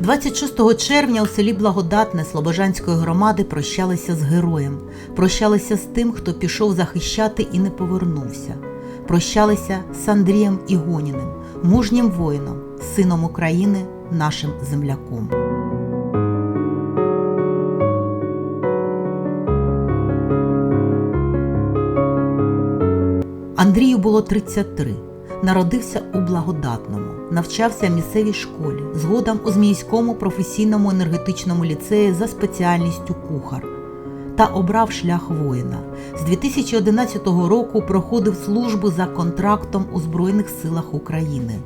26 червня у селі Благодатне Слобожанської громади прощалися з героєм, прощалися з тим, хто пішов захищати і не повернувся. Прощалися з Андрієм Ігоніним, мужнім воїном, сином України, нашим земляком. Андрію було 33. Народився у Благодатному, навчався в місцевій школі, згодом у Зміївському професійному енергетичному ліцеї за спеціальністю кухар та обрав шлях воїна. З 2011 року проходив службу за контрактом у Збройних силах України.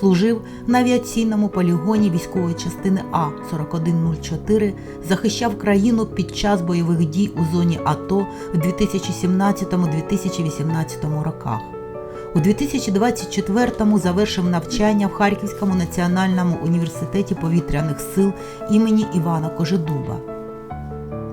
Служив на авіаційному полігоні військової частини А 4104, захищав країну під час бойових дій у зоні АТО в 2017-2018 роках. У 2024-му завершив навчання в Харківському національному університеті повітряних сил імені Івана Кожедуба.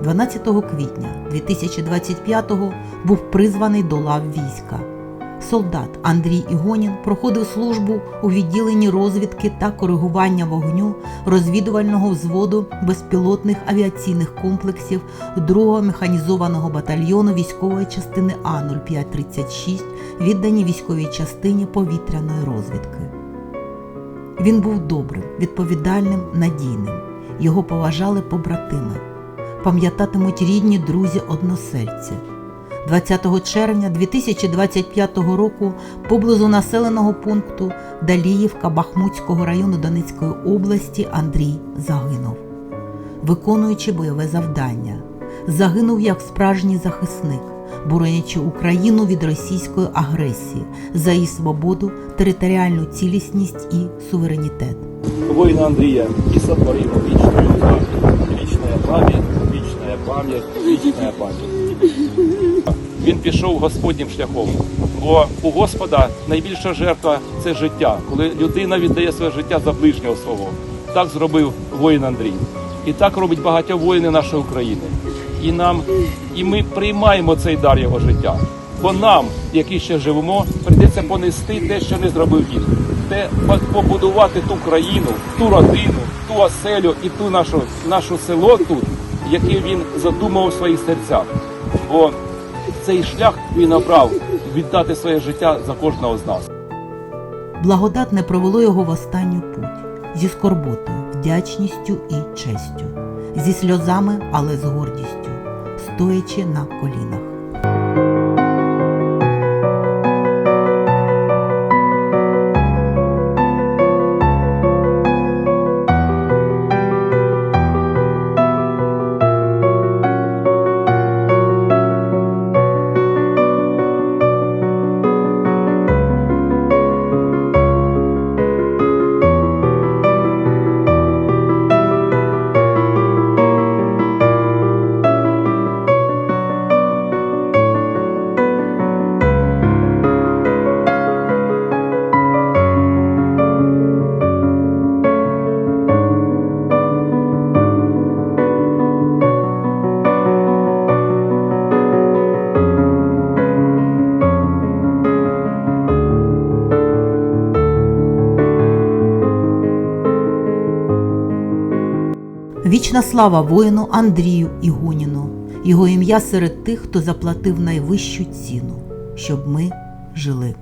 12 квітня 2025-го був призваний до лав війська. Солдат Андрій Ігонін проходив службу у відділенні розвідки та коригування вогню розвідувального взводу безпілотних авіаційних комплексів 2-го механізованого батальйону військової частини А 0536, віддані військовій частині повітряної розвідки. Він був добрим, відповідальним, надійним. Його поважали побратими, пам'ятатимуть рідні друзі односельці. 20 червня 2025 року поблизу населеного пункту Даліївка Бахмутського району Донецької області Андрій загинув, виконуючи бойове завдання. Загинув як справжній захисник, боронячи Україну від російської агресії за її свободу, територіальну цілісність і суверенітет. воина Андрея и сотворим вечную память. Вечная память, память, вечная память. Він пішов Господнім шляхом. Бо у Господа найбільша жертва це життя, коли людина віддає своє життя за ближнього свого. Так зробив воїн Андрій. І так робить багато воїнів нашої України. І нам, і ми приймаємо цей дар його життя. Бо нам, які ще живемо, прийдеться понести те, що не зробив він. Те побудувати ту країну, ту родину, ту оселю і ту нашу, нашу село тут, яке він задумав у своїх серцях. Бо цей шлях він обрав віддати своє життя за кожного з нас. Благодатне провело його в останню путь зі скорботою, вдячністю і честю, зі сльозами, але з гордістю, стоячи на колінах. Вічна слава воїну Андрію Ігоніну, його ім'я серед тих, хто заплатив найвищу ціну, щоб ми жили.